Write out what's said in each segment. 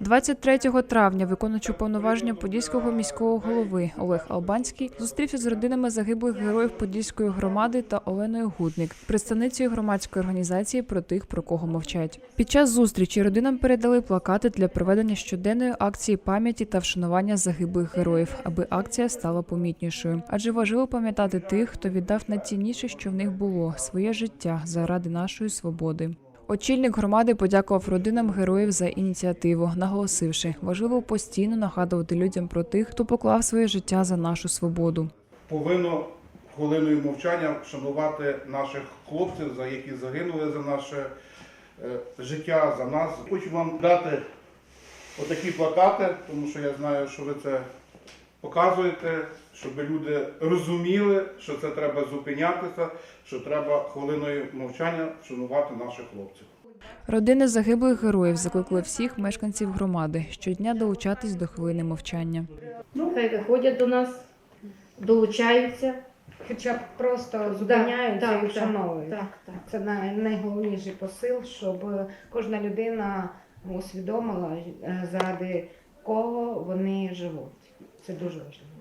23 травня виконуючи повноваження подільського міського голови Олег Албанський зустрівся з родинами загиблих героїв Подільської громади та Оленою Гудник, представницею громадської організації про тих, про кого мовчать. Під час зустрічі родинам передали плакати для проведення щоденної акції пам'яті та вшанування загиблих героїв, аби акція стала помітнішою. Адже важливо пам'ятати тих, хто віддав найцінніше, що в них було своє життя заради нашої свободи. Очільник громади подякував родинам героїв за ініціативу, наголосивши, важливо постійно нагадувати людям про тих, хто поклав своє життя за нашу свободу. повинно хвилиною мовчання вшанувати наших хлопців, за які загинули за наше е, життя, за нас. Хочу вам дати отакі плакати, тому що я знаю, що ви це показуєте, щоб люди розуміли, що це треба зупинятися, що треба хвилиною мовчання вшанувати наших хлопців. Родини загиблих героїв закликали всіх мешканців громади щодня долучатись до хвилини мовчання. Хай виходять до нас, долучаються. Хоча б просто зупиняються так, і вшановують. Так, так. Це найголовніший посил, щоб кожна людина усвідомила, е, заради кого вони живуть. Це дуже важливо.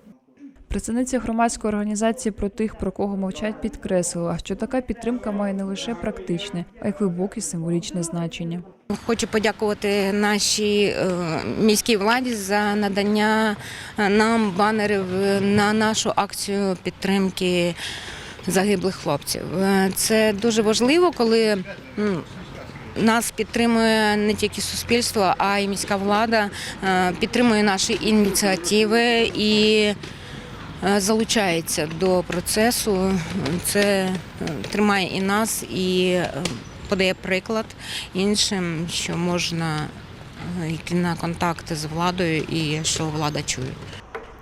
Представниця громадської організації про тих, про кого мовчать, підкреслила, що така підтримка має не лише практичне, а й глибоке символічне значення. Хочу подякувати нашій е, міській владі за надання е, нам банерів на нашу акцію підтримки загиблих хлопців. Е, Це дуже важливо, коли нас підтримує не тільки суспільство, а й міська влада е, підтримує наші ініціативи і е, залучається до процесу. Це е, тримає і нас, і подає приклад іншим, що можна йти на контакти з владою і що влада чує.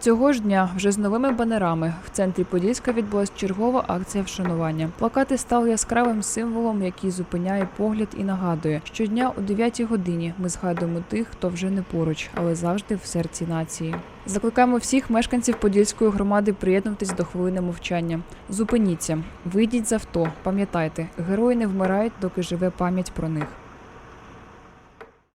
Цього ж дня вже з новими банерами в центрі Подільська відбулась чергова акція вшанування. Плакати стали яскравим символом, який зупиняє погляд і нагадує, щодня о 9 годині ми згадуємо тих, хто вже не поруч, але завжди в серці нації. Закликаємо всіх мешканців Подільської громади приєднуватись до хвилини мовчання. Зупиніться, вийдіть з авто, пам'ятайте, герої не вмирають, доки живе пам'ять про них.